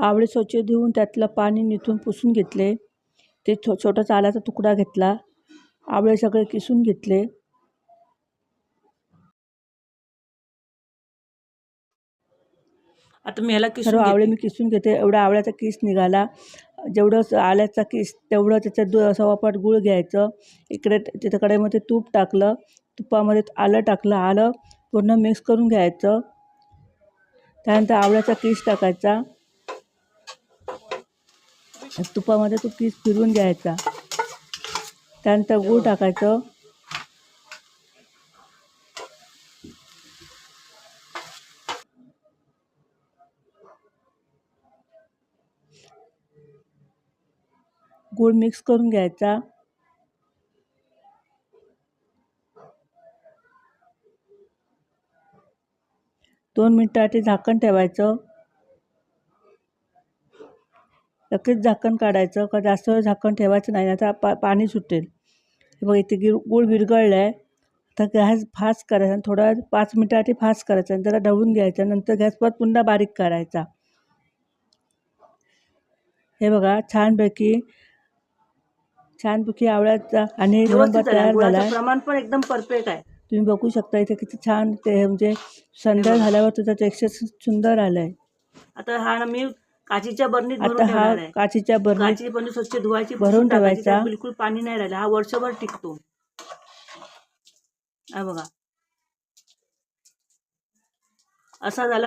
आवळे स्वच्छ धुवून त्यातलं पाणी निथून पुसून घेतले. ते छो छोटा चालाचा तुकडा घेतला. आवळे सगळे किसून घेतले. आता मी ह्याला किसून आवळे. मी किसून घेते. एवढा आवळ्याचा किस निघाला. जेवढं आल्याचा किस तेवढं त्याच्यात दु सव्वापट गूळ घ्यायचं. इकडे तिथं कढईमध्ये तूप टाकलं. तुपामध्ये आलं टाकलं. आलं पूर्ण मिक्स करून घ्यायचं. त्यानंतर आवळ्याचा किस टाकायचा. तुपामध्ये तो पीस फिरवून घ्यायचा. त्यानंतर गूळ टाकायचं. गूळ मिक्स करून घ्यायचा. दोन मिनटासाठी झाकण ठेवायचं. लगेच झाकण काढायचं का जास्त वेळ झाकण ठेवायचं नाही आता पा पाणी सुटेल. हे बघ इथे गिर गूळ विरघळलं आहे आता गॅस फास्ट करायचा आणि थोडा पाच मिनटासाठी फास्ट करायचा आणि जरा ढवळून घ्यायचा. नंतर गॅस परत पुन्हा बारीक करायचा. हे बघा छानपैकी छानपैकी आवळ्याचा आणि तयार झाला प्रमाण पण एकदम परफेक्ट आहे. तुम्ही बघू शकता इथे किती छान ते म्हणजे संध्या. झाल्यावर त्याचं टेक्स्चर सुंदर आलं आहे आता हा मी काचीच्या बरणीत भरून आता हा ठेवणार आहे. काचीच्या बरणीत काची बरणी स्वच्छ धुवायची भरून पुसून टाकायची, ठेवायचा. त्यात बिलकुल पाणी नाही राहिलं. हा वर्षभर टिकतो. हा बघा. असा झाला